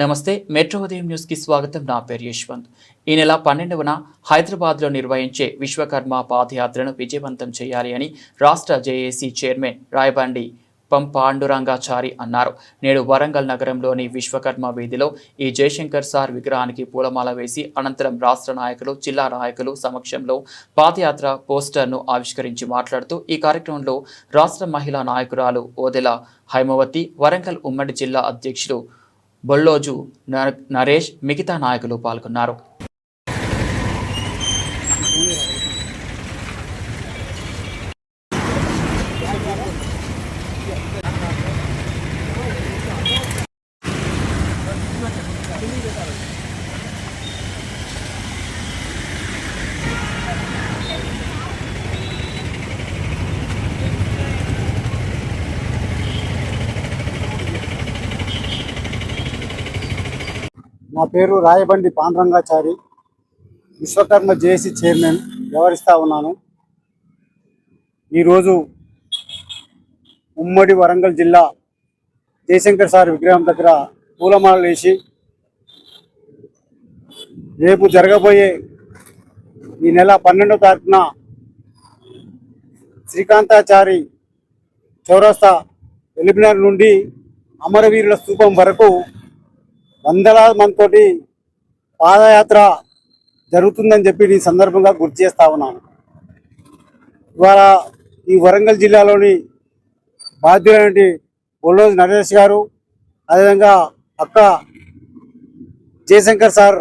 నమస్తే మెట్రో ఉదయం న్యూస్కి స్వాగతం. నా పేరు యశ్వంత్. ఈ నెల పన్నెండవన హైదరాబాద్లో నిర్వహించే విశ్వకర్మ పాదయాత్రను విజయవంతం చేయాలి అని రాష్ట్ర జేఏసీ చైర్మన్ రాయబండి పం పాండురంగాచారి అన్నారు. నేడు వరంగల్ నగరంలోని విశ్వకర్మ వీధిలో ఈ జయశంకర్ సార్ విగ్రహానికి పూలమాల వేసి అనంతరం రాష్ట్ర నాయకులు జిల్లా నాయకులు సమక్షంలో పాదయాత్ర పోస్టర్ను ఆవిష్కరించి మాట్లాడుతూ ఈ కార్యక్రమంలో రాష్ట్ర మహిళా నాయకురాలు ఓదెల హైమవతి వరంగల్ ఉమ్మడి జిల్లా అధ్యక్షులు బొల్లోజు న- నరేష్ మిగతా నాయకులు పాల్గొన్నారు. నా పేరు రాయబండి పాండురంగాచారి. విశ్వకర్మ జేసీ చైర్మన్ వ్యవహరిస్తా ఉన్నాను. ఈరోజు ఉమ్మడి వరంగల్ జిల్లా జయశంకర్ సార్ విగ్రహం దగ్గర పూలమాలలు వేసి రేపు జరగబోయే ఈ నెల పన్నెండో తారీఖున శ్రీకాంతాచారి చౌరస్తా ఎలిమినార్ నుండి అమరవీరుల స్థూపం వరకు వందలాది మందితోటి పాదయాత్ర జరుగుతుందని చెప్పి ఈ సందర్భంగా గుర్తు చేస్తా ఉన్నాను. ఇవాళ ఈ వరంగల్ జిల్లాలోని బాధ్యులైనటువంటి బొల్లోజు నరేష్ గారు అదేవిధంగా అక్క జయశంకర్ సార్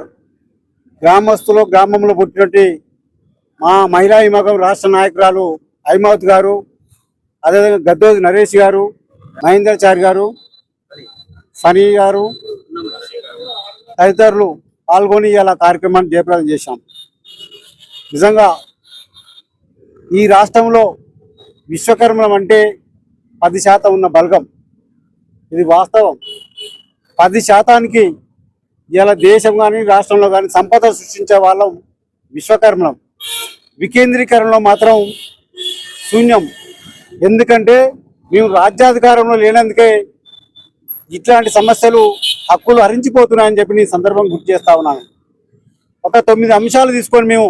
గ్రామస్తులు గ్రామంలో పుట్టినటువంటి మా మహిళా విభాగం రాష్ట్ర నాయకురాలు హైమావత్ గారు అదేవిధంగా గద్దోజు నరేష్ గారు మహేందర్చారి గారు ఫనీ గారు తదితరులు పాల్గొని ఇలా కార్యక్రమాన్ని జయప్రదం చేశాం. నిజంగా ఈ రాష్ట్రంలో విశ్వకర్మలం అంటే పది శాతం ఉన్న బలగం. ఇది వాస్తవం. పది శాతానికి ఇలా దేశం కానీ రాష్ట్రంలో కానీ సంపద సృష్టించే వాళ్ళం విశ్వకర్మలం. వికేంద్రీకరణలో మాత్రం శూన్యం. ఎందుకంటే మేము రాజ్యాధికారంలో లేనందుకే ఇట్లాంటి సమస్యలు హక్కులు హరించిపోతున్నాయని చెప్పి నేను సందర్భం గుర్తు చేస్తా ఉన్నాను. ఒక తొమ్మిది అంశాలు తీసుకొని మేము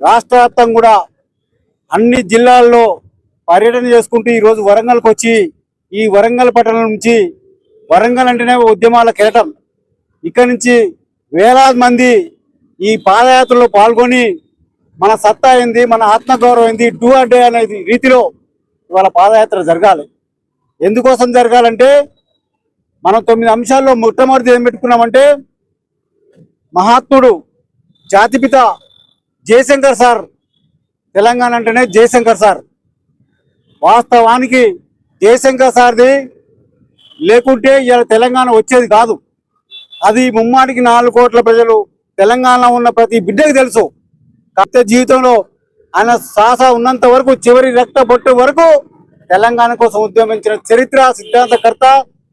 రాష్ట్ర కూడా అన్ని జిల్లాల్లో పర్యటన చేసుకుంటూ ఈరోజు వరంగల్కి వచ్చి ఈ వరంగల్ పట్టణం నుంచి వరంగల్ అంటేనే ఉద్యమాల కేటం ఇక్కడి నుంచి వేలాది మంది ఈ పాదయాత్రలో పాల్గొని మన సత్తా ఏంది మన ఆత్మగౌరవం ఏంది డూ డే అనేది రీతిలో ఇవాళ పాదయాత్ర జరగాలి. ఎందుకోసం జరగాలంటే మనం తొమ్మిది అంశాల్లో మొట్టమొదటి ఏం పెట్టుకున్నామంటే మహాత్ముడు జాతిపిత జయశంకర్ సార్ తెలంగాణ అంటేనే జయశంకర్ సార్. వాస్తవానికి జయశంకర్ సార్ది లేకుంటే ఇలా తెలంగాణ వచ్చేది కాదు. అది ముమ్మాటికి నాలుగు కోట్ల ప్రజలు తెలంగాణలో ఉన్న ప్రతి బిడ్డకి తెలుసు. కాకపోతే జీవితంలో ఆయన శ్వాస ఉన్నంత వరకు చివరి రక్త బొట్టు వరకు తెలంగాణ కోసం ఉద్యమించిన చరిత్ర సిద్ధాంతకర్త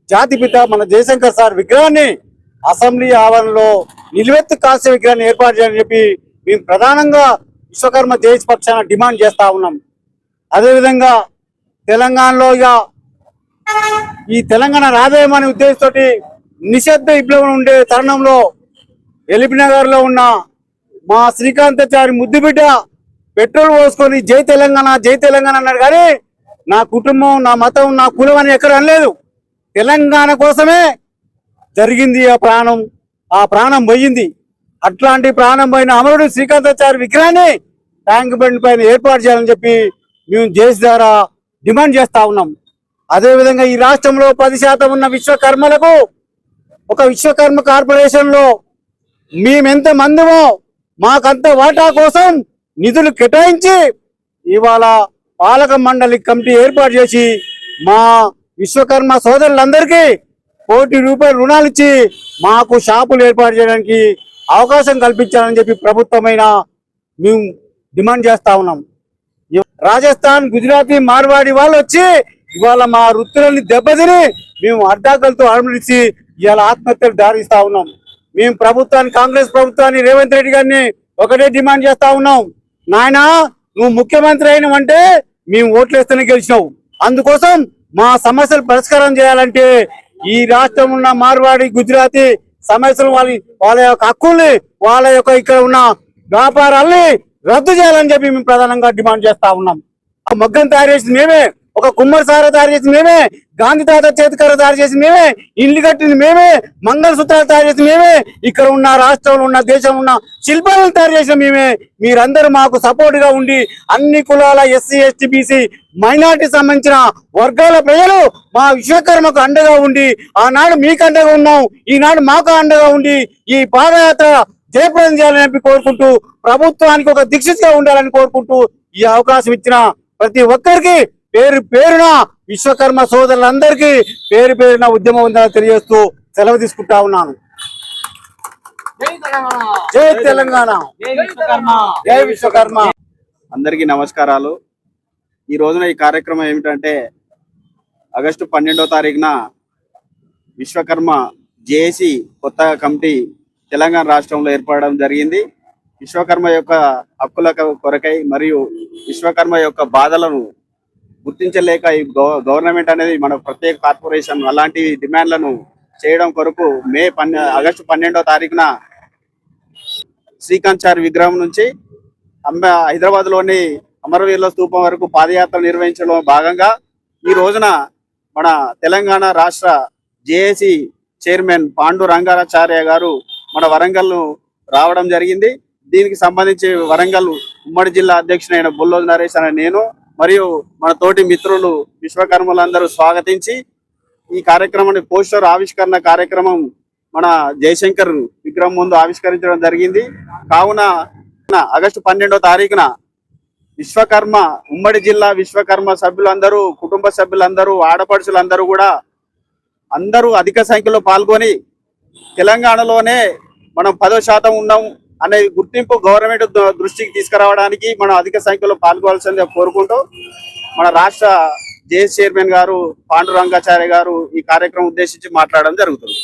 జాతిపిత మన జయశంకర్ సార్ విగ్రహాన్ని అసెంబ్లీ ఆవరణలో నిలువెత్తు కాల్సే విగ్రహాన్ని ఏర్పాటు చేయాలని చెప్పి మేము ప్రధానంగా విశ్వకర్మ జేఏసీ పక్షాన డిమాండ్ చేస్తా ఉన్నాం. అదేవిధంగా తెలంగాణలో ఇక ఈ తెలంగాణ రాదేమనే ఉద్దేశంతో నిషేధ విప్లవం ఉండే తరుణంలో ఎలిబినగర్లో ఉన్న మా శ్రీకాంతాచారి ముద్దుబిడ్డ పెట్రోల్ పోసుకొని జై తెలంగాణ జై తెలంగాణ అన్నాడు కానీ నా కుటుంబం నా మతం నా కులం అని ఎక్కడ అనలేదు. తెలంగాణ కోసమే జరిగింది ఆ ప్రాణం. ఆ ప్రాణం పోయింది. అట్లాంటి ప్రాణం పోయిన అమరుడు శ్రీకాంతాచారి విగ్రహాన్ని ట్యాంక్ బండ్ పైన ఏర్పాటు చేయాలని చెప్పి మేము జేసీ ద్వారా డిమాండ్ చేస్తా ఉన్నాం. అదేవిధంగా ఈ రాష్ట్రంలో పది శాతం ఉన్న విశ్వకర్మలకు ఒక విశ్వకర్మ కార్పొరేషన్లో మేమెంత మందిమో మాకంత వాటా కోసం నిధులు కేటాయించి ఇవాళ పాలక మండలి కమిటీ ఏర్పాటు చేసి మా విశ్వకర్మ సోదరులందరికీ కోటి రూపాయలు రుణాలు ఇచ్చి మాకు షాపులు ఏర్పాటు చేయడానికి అవకాశం కల్పించాలని చెప్పి ప్రభుత్వమైన మేము డిమాండ్ చేస్తా ఉన్నాం. రాజస్థాన్ గుజరాతీ మార్వాడి వాళ్ళు వచ్చి ఇవాళ మా వృత్తులని దెబ్బతిని మేము అడ్డాకలతో అడుగులిచ్చి ఇవాళ ఆత్మహత్యలు దారిస్తా ఉన్నాం. మేము ప్రభుత్వాన్ని కాంగ్రెస్ ప్రభుత్వాన్ని రేవంత్ రెడ్డి గారిని ఒకటే డిమాండ్ చేస్తా ఉన్నాం. నాయన నువ్వు ముఖ్యమంత్రి అయినవంటే మేము ఓట్లేస్తేనే గెలిచినావు. అందుకోసం మా సమస్యలు పరిష్కారం చేయాలంటే ఈ రాష్ట్రం ఉన్న మార్వాడి గుజరాతీ సమస్యలు వాళ్ళ వాళ్ళ యొక్క హక్కుల్ని వాళ్ళ యొక్క ఇక్కడ ఉన్న వ్యాపారాల్ని రద్దు చేయాలని చెప్పి మేము ప్రధానంగా డిమాండ్ చేస్తా ఉన్నాం. ఆ మగ్గం తయారు చేసింది మేమే. ఒక కుమ్మరి సార తయారు చేసి మేమే గాంధీ తాత చేతికర్ర తయారు చేసి మేమే ఇల్లు కట్టింది మేమే మంగళసూత్రాలు తయారు చేసి మేమే ఇక్కడ ఉన్న రాష్ట్రంలో ఉన్న దేశంలో ఉన్న శిల్పాలను తయారు చేసిన మేమే. మీరందరూ మాకు సపోర్ట్గా ఉండి అన్ని కులాల ఎస్సీ ఎస్టీ బీసీ మైనార్టీ సంబంధించిన వర్గాల ప్రజలు మా విశ్వకర్మకు అండగా ఉండి ఆనాడు మీకు అండగా ఉన్నాం ఈనాడు మాకు అండగా ఉండి ఈ పాదయాత్ర జయప్రదం చేయాలని చెప్పి కోరుకుంటూ ప్రభుత్వానికి ఒక దీక్షితగా ఉండాలని కోరుకుంటూ ఈ అవకాశం ఇచ్చిన ప్రతి ఒక్కరికి పేరు పేరున విశ్వకర్మ సోదరులందరికీ పేరు పేరున ఉద్యమం ఉందని తెలియజేస్తూ సెలవు తీసుకుంటా ఉన్నాను. జై తెలంగాణ. జై విశ్వకర్మ. అందరికీ నమస్కారాలు. ఈ రోజున ఈ కార్యక్రమం ఏమిటంటే ఆగస్టు పన్నెండో తారీఖున విశ్వకర్మ జేఏసీ కొత్త కమిటీ తెలంగాణ రాష్ట్రంలో ఏర్పడడం జరిగింది. విశ్వకర్మ యొక్క హక్కుల కొరకై మరియు విశ్వకర్మ యొక్క బాధలను గుర్తించలేక ఈ గవర్నమెంట్ అనేది మన ప్రత్యేక కార్పొరేషన్ అలాంటి డిమాండ్లను చేయడం కొరకు మే పన్నె ఆగస్టు పన్నెండో తారీఖున శ్రీకాంత్ చారి విగ్రహం నుంచి అంబ హైదరాబాద్లోని అమరవీరుల స్థూపం వరకు పాదయాత్ర నిర్వహించడం భాగంగా ఈ రోజున మన తెలంగాణ రాష్ట్ర జేఏసీ చైర్మన్ పాండు రంగారాచార్య గారు మన వరంగల్ రావడం జరిగింది. దీనికి సంబంధించి వరంగల్ ఉమ్మడి జిల్లా అధ్యక్షుడైన బుల్లోజ్ నరేష్ అనే నేను మరియు మన తోటి మిత్రులు విశ్వకర్మలందరూ స్వాగతించి ఈ కార్యక్రమాన్ని పోస్టర్ ఆవిష్కరణ కార్యక్రమం మన జయశంకర్ విగ్రహం ముందు ఆవిష్కరించడం జరిగింది. కావున ఆగస్టు పన్నెండో తారీఖున విశ్వకర్మ ఉమ్మడి జిల్లా విశ్వకర్మ సభ్యులందరూ కుటుంబ సభ్యులందరూ ఆడపడుచులందరూ కూడా అందరూ అధిక సంఖ్యలో పాల్గొని తెలంగాణలోనే మనం పదో శాతం ఉన్నాం. అనే గుర్తింపు గవర్నమెంట్ ద- దృష్టికి తీసుకురావడానికి మనం అధిక సంఖ్యలో పాల్గొవాల్సిందిగా కోరుకుంటూ మన రాష్ట్ర జేఎస్ చైర్మన్ గారు పాండురంగాచార్య గారు ఈ కార్యక్రమం ఉద్దేశించి మాట్లాడడం జరుగుతుంది.